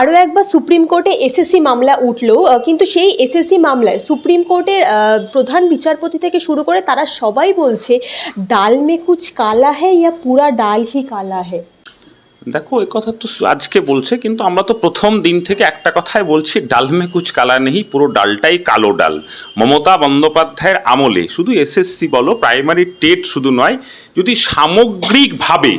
আরও একবার সুপ্রিম কোর্টে এসএসসি মামলা উঠল। কিন্তু সেই এসএসসি মামলায় সুপ্রিম কোর্টের প্রধান বিচারপতি থেকে শুরু করে তারা সবাই বলছে, ডাল মে কুচ কালা হ্যায় ইয়া পুরা ডাল হি কালা হ্যায়? দেখো এই কথা তো আজকে বলছে, কিন্তু আমরা তো প্রথম দিন থেকে একটা কথাই বলছি, ডাল মে কুচ কালা নেই পুরো ডালটাই কালো ডাল। মমতা বন্দ্যোপাধ্যায়ের আমলে শুধু এসএসসি বলো, প্রাইমারি টেট শুধু নয়, যদি সামগ্রিকভাবে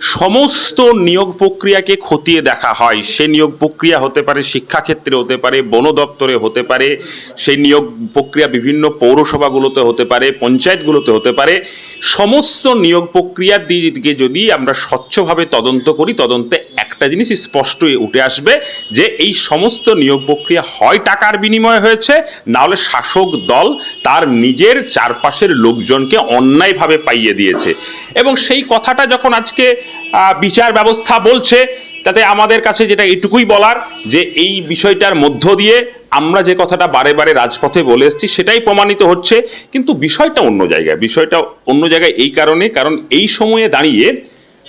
সমস্ত নিয়োগ প্রক্রিয়াকে খতিয়ে দেখা হয়। সে নিয়োগ প্রক্রিয়া হতে পারে শিক্ষাক্ষেত্রে হতে পারে, বন দপ্তরে হতে পারে সেই নিয়োগ প্রক্রিয়া বিভিন্ন পৌরসভাগুলোতে হতে পারে, পঞ্চায়েতগুলোতে হতে পারে। সমস্ত নিয়োগ প্রক্রিয়ার দিকে যদি আমরা স্বচ্ছভাবে তদন্ত করি, তদন্তে একটা জিনিস স্পষ্ট উঠে আসবে যে এই সমস্ত নিয়োগ প্রক্রিয়া হয় টাকার বিনিময়ে হয়েছে না হলে শাসক দল তার নিজের চারপাশের লোকজনকে অন্যায়ভাবে পাইয়ে দিয়েছে। এবং সেই কথাটা যখন আজকে বিচার ব্যবস্থা বলছে, তাতে আমাদের কাছে যেটা এটুকুই বলার যে এই বিষয়টার মধ্য দিয়ে আমরা যে কথাটা বারে বারে রাজপথে বলে এসেছি, সেটাই প্রমাণিত হচ্ছে। কিন্তু বিষয়টা অন্য জায়গায়, বিষয়টা অন্য জায়গায় এই কারণে, কারণ এই সময়ে দাঁড়িয়ে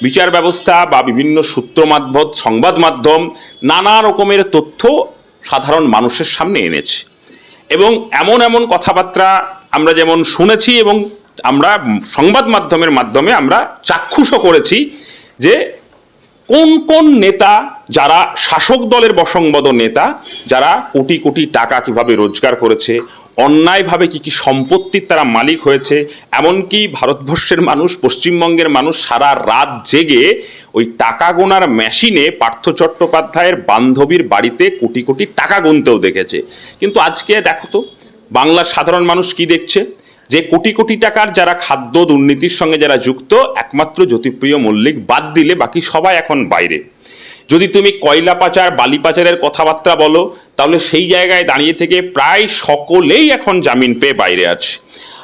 বিচার ব্যবস্থা বা বিভিন্ন সূত্র মাধ্যম, সংবাদ মাধ্যম নানা রকমের তথ্য সাধারণ মানুষের সামনে এনেছে। এবং এমন এমন কথাবার্তা আমরা যেমন শুনেছি এবং আমরা সংবাদ মাধ্যমের মাধ্যমে আমরা চাক্ষুষও করেছি যে কোন কোন নেতা যারা শাসক দলের বসংবদ নেতা, যারা কোটি কোটি টাকা কীভাবে রোজগার করেছে, অন্যায়ভাবে কি কি সম্পত্তির তারা মালিক হয়েছে, এমনকি ভারতবর্ষের মানুষ, পশ্চিমবঙ্গের মানুষ সারা রাত জেগে ওই টাকা গোনার মেশিনে পার্থ চট্টোপাধ্যায়ের বান্ধবীর বাড়িতে কোটি কোটি টাকা গুনতেও দেখেছে। কিন্তু আজকে দেখো তো, বাংলার সাধারণ মানুষ কি দেখছে? যে কোটি কোটি টাকার যারা খাদ্য দুর্নীতির সঙ্গে যারা যুক্ত, একমাত্র জ্যোতিপ্রিয় মল্লিক বাদ দিলে বাকি সবাই এখন বাইরে। যদি তুমি কয়লা পাচার, বালি পাচারের কথাবার্তা বলো, তাহলে সেই জায়গায় দাঁড়িয়ে থেকে প্রায় সকলেই এখন জামিন পেয়ে বাইরে আছে।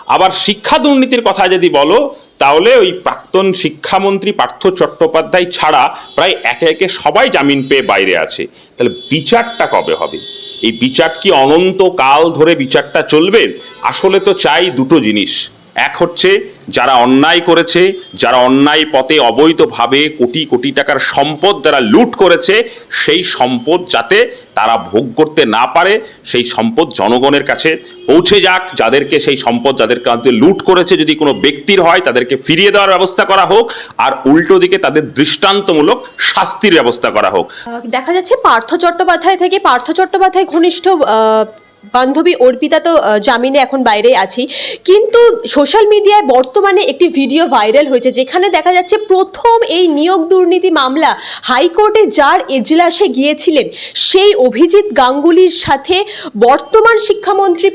আবার শিক্ষা দুর্নীতির কথা যদি বলো তাহলে ওই প্রাক্তন শিক্ষামন্ত্রী পার্থ চট্টোপাধ্যায় ছাড়া প্রায় একে একে সবাই জামিন পেয়ে বাইরে আছে। তাহলে বিচারটা কবে হবে? এই বিচার কি অনন্তকাল ধরে বিচারটা চলবে? আসলে তো চাই দুটো জিনিস। এক হচ্ছে, যারা অন্যায় করেছে, যারা অন্যায় পথে অবৈধভাবে কোটি কোটি টাকার সম্পদ যারা লুট করেছে, সেই সম্পদ যাতে তারা ভোগ করতে না পারে, সেই সম্পদ জনগণের কাছে পৌঁছে যাক। যাদেরকে সেই সম্পদ যাদের কাছে লুট করেছে, যদি কোনো ব্যক্তির হয়, তাদেরকে ফিরিয়ে দেওয়ার ব্যবস্থা করা হোক, আর উল্টো দিকে তাদের দৃষ্টান্তমূলক শাস্তির ব্যবস্থা করা হোক। দেখা যাচ্ছে পার্থ চট্টোপাধ্যায় থেকে, পার্থ চট্টোপাধ্যায় ঘনিষ্ঠ বান্ধবী অর্পিতা তো জামিনে এখন বাইরে আছেই কিন্তু সোশ্যাল মিডিয়ায় বর্তমানে একটি ভিডিও ভাইরাল হয়েছে, যেখানে দেখা যাচ্ছে প্রথম এই নিয়োগ দুর্নীতি মামলা হাইকোর্টে যার এজলাসে গিয়েছিলেন সেই অভিজিৎ গাঙ্গুলির সাথে বর্তমান শিক্ষামন্ত্রী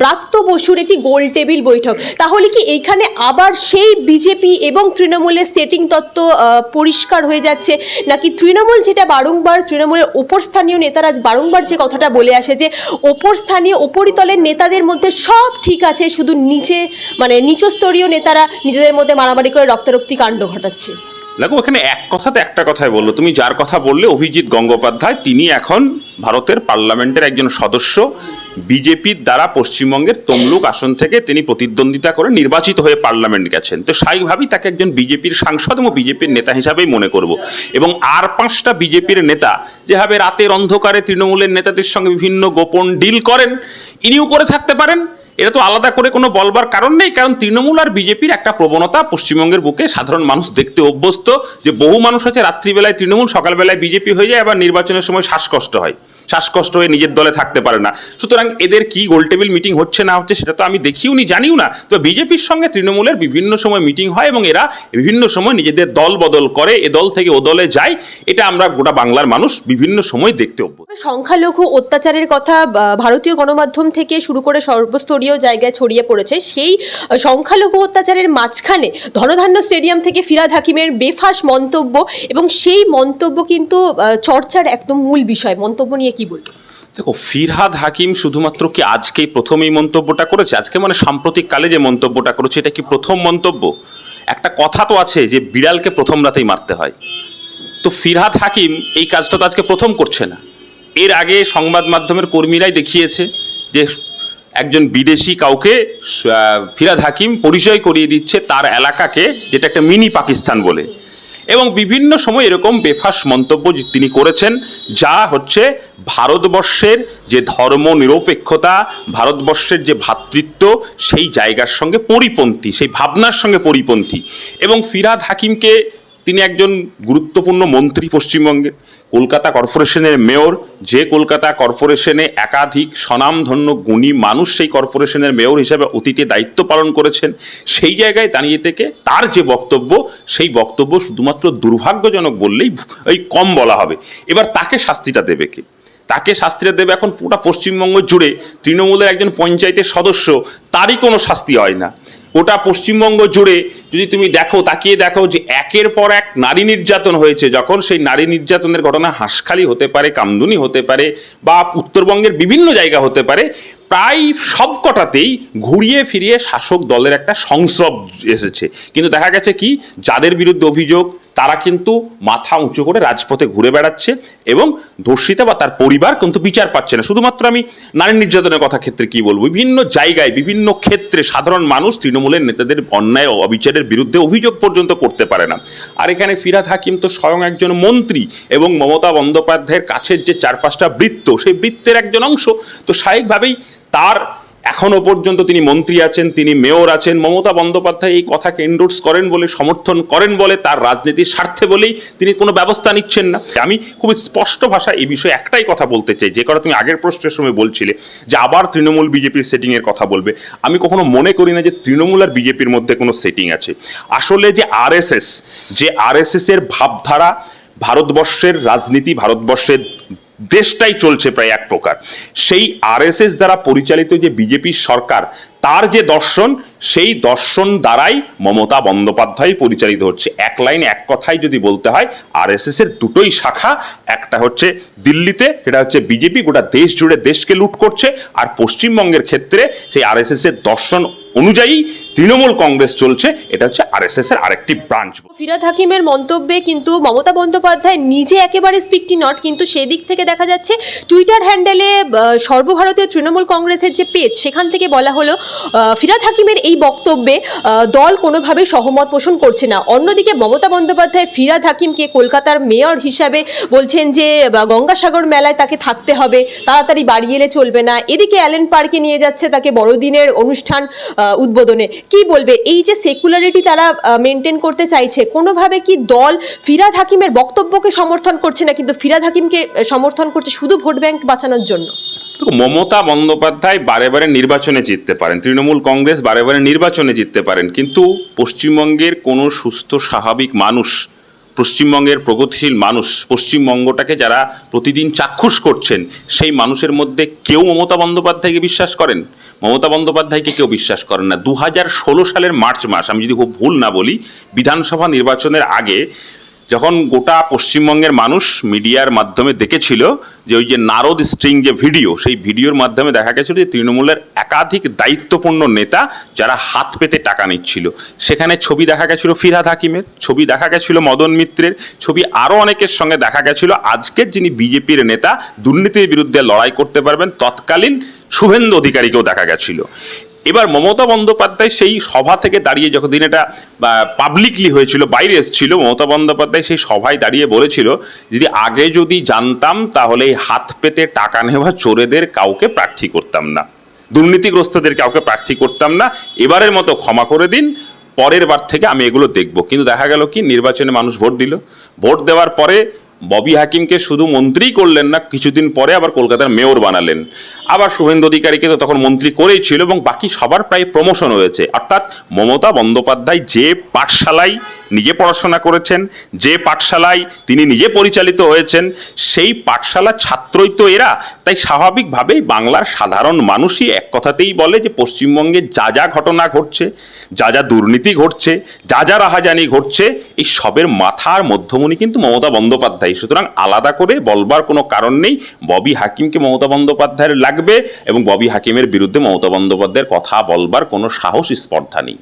ব্রাত্য বসুর একটি গোল টেবিল বৈঠক। তাহলে কি এইখানে আবার সেই বিজেপি এবং তৃণমূলের সেটিং তত্ত্ব পরিষ্কার হয়ে যাচ্ছে? নাকি তৃণমূল যেটা বারংবার, তৃণমূলের ওপর স্থানীয় নেতারা বারংবার যে কথাটা বলে আসে যে, ওপর স্থানীয় উপরিতলের নেতাদের মধ্যে সব ঠিক আছে, শুধু নিচে মানে নিচস্তরীয় নেতারা নিজেদের মধ্যে মারামারি করে রক্তারক্তি কাণ্ড ঘটাচ্ছে। দেখো এখানে এক কথাতে একটা কথাই বলল। তুমি যার কথা বললে, অভিজিৎ গঙ্গোপাধ্যায়, তিনি এখন ভারতের পার্লামেন্টের একজন সদস্য বিজেপির দ্বারা পশ্চিমবঙ্গের তমলুক আসন থেকে তিনি প্রতিদ্বন্দ্বিতা করে নির্বাচিত হয়ে পার্লামেন্ট গেছেন। তো স্বাভাবিকভাবেই তাকে একজন বিজেপির সাংসদ এবং বিজেপির নেতা হিসাবেই মনে করব। এবং আর পাঁচটা বিজেপির নেতা যেভাবে রাতের অন্ধকারে তৃণমূলের নেতাদের সঙ্গে বিভিন্ন গোপন ডিল করেন, ইনিও করে থাকতে পারেন। এটা তো আলাদা করে কোনো বলবার কারণ নেই, কারণ তৃণমূল আর বিজেপির একটা প্রবণতা পশ্চিমবঙ্গের বুকে সাধারণ মানুষ দেখতে অভ্যস্ত যে বহু মানুষ আছে রাত্রিবেলায় তৃণমূল, সকালবেলায় বিজেপি হয়ে যায়, আবার নির্বাচনের সময় শ্বাসকষ্ট হয়। শ্বাসকষ্ট হয়ে নিজের দলে থাকতে পারে না। সুতরাং এদের কি গোলটেবিল মিটিং হচ্ছে না হচ্ছে সেটা তো আমি দেখিও নি জানিও না। তো বিজেপির সঙ্গে তৃণমূলের বিভিন্ন সময় মিটিং হয় এবং এরা বিভিন্ন সময় নিজেদের দল বদল করে, এ দল থেকে ও দলে যায়। এটা আমরা গোটা বাংলার মানুষ বিভিন্ন সময় দেখতে অভ্যস্ত। সংখ্যালঘু অত্যাচারের কথা ভারতীয় গণমাধ্যম থেকে শুরু করে সর্বস্তরীয় জায়গায় ছড়িয়ে পড়েছে। সেই সংখ্যালঘু অত্যাচারের মাঝখানে ধনধান্য স্টেডিয়াম থেকে ফিরাদ হাকিমের বেফাস মন্তব্য এবং সেই মন্তব্য কিন্তু চর্চার একদম মূল বিষয়। মন্তব্য নিয়ে কি বলব? দেখো, ফিরহাদ হাকিম শুধুমাত্র কি আজকেই প্রথম এই মন্তব্যটা করেছে? আজকে মানে সাম্প্রতিক কালে যে মন্তব্যটা করেছে, এটা কি প্রথম মন্তব্য? একটা কথা তো আছে যে বিড়ালকে প্রথম রাতেই মারতে হয়। তো ফিরহাদ হাকিম এই কাজটা তো আজকে প্রথম করছে না। এর আগে সংবাদ মাধ্যমের কর্মীরাই দেখিয়েছে যে একজন বিদেশি কাউকে ফিরাদ হাকিম পরিচয় করিয়ে দিচ্ছে তার এলাকাকে, যেটা একটা মিনি পাকিস্তান বলে। এবং বিভিন্ন সময় এরকম বেফাস মন্তব্য তিনি করেছেন, যা হচ্ছে ভারতবর্ষের যে ধর্ম নিরপেক্ষতা, ভারতবর্ষের যে ভ্রাতৃত্ব সেই জায়গার সঙ্গে পরিপন্থী, সেই ভাবনার সঙ্গে পরিপন্থী। এবং ফিরাদ হাকিমকে তিনি একজন গুরুত্বপূর্ণ মন্ত্রী পশ্চিমবঙ্গের কলকাতা কর্পোরেশনের মেয়র, যে কলকাতা কর্পোরেশনে একাধিক স্বনামধন্য গুণী মানুষ সেই কর্পোরেশনের মেয়র হিসেবে অতীতে দায়িত্ব পালন করেছেন, সেই জায়গায় দাঁড়িয়ে থেকে তার যে বক্তব্য, সেই বক্তব্য শুধুমাত্র দুর্ভাগ্যজনক বললেই এই কম বলা হবে। এবার তাকে শাস্তিটা দেবে কে? তাকে শাস্তিটা দেবে এখন পুরো পশ্চিমবঙ্গ জুড়ে তৃণমূলের একজন পঞ্চায়েতের সদস্য, তারই কোনো শাস্তি হয় না। গোটা পশ্চিমবঙ্গ জুড়ে যদি তুমি দেখো, তাকিয়ে দেখো যে একের পর এক নারী নির্যাতন হয়েছে। যখন সেই নারী নির্যাতনের ঘটনা হাঁসখালি হতে পারে, কামদুনি হতে পারে বা উত্তরবঙ্গের বিভিন্ন জায়গা হতে পারে প্রায় সবকটাতেই ঘুরিয়ে ফিরিয়ে শাসক দলের একটা সংস্রব এসেছে। কিন্তু দেখা গেছে কি, যাদের বিরুদ্ধে অভিযোগ, তারা কিন্তু মাথা উঁচু করে রাজপথে ঘুরে বেড়াচ্ছে এবং ধর্ষিতা বা তার পরিবার কিন্তু বিচার পাচ্ছে না। শুধুমাত্র আমি নারী নির্যাতনের কথা ক্ষেত্রে কি বলব? বিভিন্ন জায়গায়, বিভিন্ন ক্ষেত্রে সাধারণ মানুষ তৃণমূলের নেতাদের অন্যায় ও অবিচারের বিরুদ্ধে অভিযোগ পর্যন্ত করতে পারে না। আর এখানে ফিরাদ হাকিম তো স্বয়ং একজন মন্ত্রী এবং মমতা বন্দ্যোপাধ্যায়ের কাছের যে চার পাঁচটা বৃত্ত, সেই বৃত্তের একজন অংশ। তো স্বাভাবিকভাবেই তার এখনও পর্যন্ত তিনি মন্ত্রী আছেন, তিনি মেয়র আছেন, মমতা বন্দ্যোপাধ্যায় এই কথাকে এন্ডোর্স করেন বলে, সমর্থন করেন বলে, তার রাজনীতির স্বার্থে বলেই তিনি কোনো ব্যবস্থা নিচ্ছেন না। আমি খুব স্পষ্ট ভাষা এই বিষয়ে একটাই কথা বলতে চাই, যে কথা তুমি আগের প্রশ্নের সময় বলছিলে, যে আবার তৃণমূল বিজেপির সেটিংয়ের কথা বলবে। আমি কখনো মনে করি না যে তৃণমূল আর বিজেপির মধ্যে কোনো সেটিং আছে। আসলে যে আরএসএস যে আরএসএস এর ভাবধারা ভারতবর্ষের রাজনীতি, ভারতবর্ষের দেশটাই চলছে প্রায় এক প্রকার। সেই আরএসএস দ্বারা পরিচালিত যে বিজেপির সরকার, তার যে দর্শন, সেই দর্শন দ্বারাই মমতা বন্দ্যোপাধ্যায় পরিচালিত হচ্ছে। এক লাইনে, এক কথাই যদি বলতে হয় আরএসএস এর দুটোই শাখা, একটা হচ্ছে দিল্লিতে, সেটা হচ্ছে বিজেপি গোটা দেশ জুড়ে দেশকে লুট করছে, আর পশ্চিমবঙ্গের ক্ষেত্রে সেই আরএসএস এর দর্শন অনুযায়ী তৃণমূল কংগ্রেস চলছে, এটা হচ্ছে আরএসএস এর আরেকটি ব্রাঞ্চ ফিরাদ হাকিমের মন্তব্যে কিন্তু মমতা বন্দ্যোপাধ্যায় নিজে একেবারে স্পিকটি নট কিন্তু সেদিক থেকে দেখা যাচ্ছে টুইটার হ্যান্ডেলে সর্বভারতীয় তৃণমূল কংগ্রেসের যে পেজ সেখান থেকে বলা হলো ফিরাদ হাকিমের এই বক্তব্যে দল কোনোভাবে সহমত পোষণ করছে না। অন্যদিকে মমতা বন্দ্যোপাধ্যায় ফিরাদ হাকিমকে কলকাতার মেয়র হিসাবে বলছেন যে গঙ্গাসাগর মেলায় তাকে থাকতে হবে, তাড়াতাড়ি বাড়ি এলে চলবে না। এদিকে অ্যালেন পার্কে নিয়ে যাচ্ছে তাকে বড়দিনের অনুষ্ঠান উদ্বোধনে। কি বলবে? এই যে সেকুলারিটি তারা মেনটেন করতে চাইছে, কোনোভাবে কি দল ফিরাদ হাকিমের বক্তব্যকে সমর্থন করছে না, কিন্তু ফিরাদ হাকিমকে সমর্থন করছে শুধু ভোট ব্যাংক বাঁচানোর জন্য? মমতা বন্দ্যোপাধ্যায় বারে বারে নির্বাচনে জিততে পারেন, তৃণমূল কংগ্রেস বারে বারে নির্বাচনে জিততে পারেন, কিন্তু পশ্চিমবঙ্গের কোনো সুস্থ, স্বাভাবিক মানুষ পশ্চিমবঙ্গের প্রগতিশীল মানুষ, পশ্চিমবঙ্গটাকে যারা প্রতিদিন চাক্ষুষ করছেন, সেই মানুষের মধ্যে কেউ মমতা বন্দ্যোপাধ্যায়কে বিশ্বাস করেন? মমতা বন্দ্যোপাধ্যায়কে কেউ বিশ্বাস করেন না। দু হাজার ষোলো সালের মার্চ মাস, আমি যদি খুব ভুল না বলি, বিধানসভা নির্বাচনের আগে যখন গোটা পশ্চিমবঙ্গের মানুষ মিডিয়ার মাধ্যমে দেখেছিল যে ওই যে নারদ স্ট্রিং যে ভিডিও, সেই ভিডিওর মাধ্যমে দেখা গেছিল যে তৃণমূলের একাধিক দায়িত্বপূর্ণ নেতা যারা হাত পেতে টাকা নিচ্ছিল। সেখানে ছবি দেখা গেছিল ফিরহাদ হাকিমের, ছবি দেখা গেছিল মদন মিত্রের, ছবি আরও অনেকের সঙ্গে দেখা গেছিল। আজকের যিনি বিজেপির নেতা, দুর্নীতির বিরুদ্ধে লড়াই করতে পারবেন, তৎকালীন শুভেন্দু অধিকারীকেও দেখা গেছিল। এবার মমতা বন্দ্যোপাধ্যায় সেই সভা থেকে দাঁড়িয়ে যখন এটা পাবলিকলি হয়েছিল, বাইরে এসেছিল, মমতা বন্দ্যোপাধ্যায় সেই সভায় দাঁড়িয়ে বলেছিল, যদি আগে যদি জানতাম, তাহলে এই হাত পেতে টাকা নেওয়া চোরেদের কাউকে প্রার্থী করতাম না। দুর্নীতিগ্রস্তদের কাউকে প্রার্থী করতাম না। এবারের মতো ক্ষমা করে দিন, পরের বার থেকে আমি এগুলো দেখব। কিন্তু দেখা গেল কি, নির্বাচনে মানুষ ভোট দিল। ভোট দেওয়ার পরে ববি হাকিমকে শুধু মন্ত্রী করলেন না, কিছুদিন পরে আবার কলকাতার মেয়র বানালেন। আবার শুভেন্দু অধিকারীকে তো তখন মন্ত্রী করেই ছিল এবং বাকি সবার প্রায় প্রমোশন হয়েছে। অর্থাৎ মমতা বন্দ্যোপাধ্যায় যে পাঠশালায় নিজে পড়াশোনা করেছেন, যে পাঠশালায় তিনি নিজে পরিচালিত হয়েছেন, সেই পাঠশালা ছাত্রই তো এরা। তাই স্বাভাবিকভাবেই বাংলার সাধারণ মানুষই এক কথাতেই বলে যে পশ্চিমবঙ্গে যা যা ঘটনা ঘটছে, যা যা দুর্নীতি ঘটছে, যা যা রাহাজানি ঘটছে, এই সবের মাথার মধ্যমণি কিন্তু মমতা বন্দ্যোপাধ্যায়। সুতরাং আলাদা করে বলবার কোনো কারণ নেই, ববি হাকিমকে মমতা বন্দ্যোপাধ্যায়ের লাগবে এবং ববি হাকিমের বিরুদ্ধে মমতা বন্দ্যোপাধ্যায়ের কথা বলবার কোনো সাহস, স্পর্ধা নেই।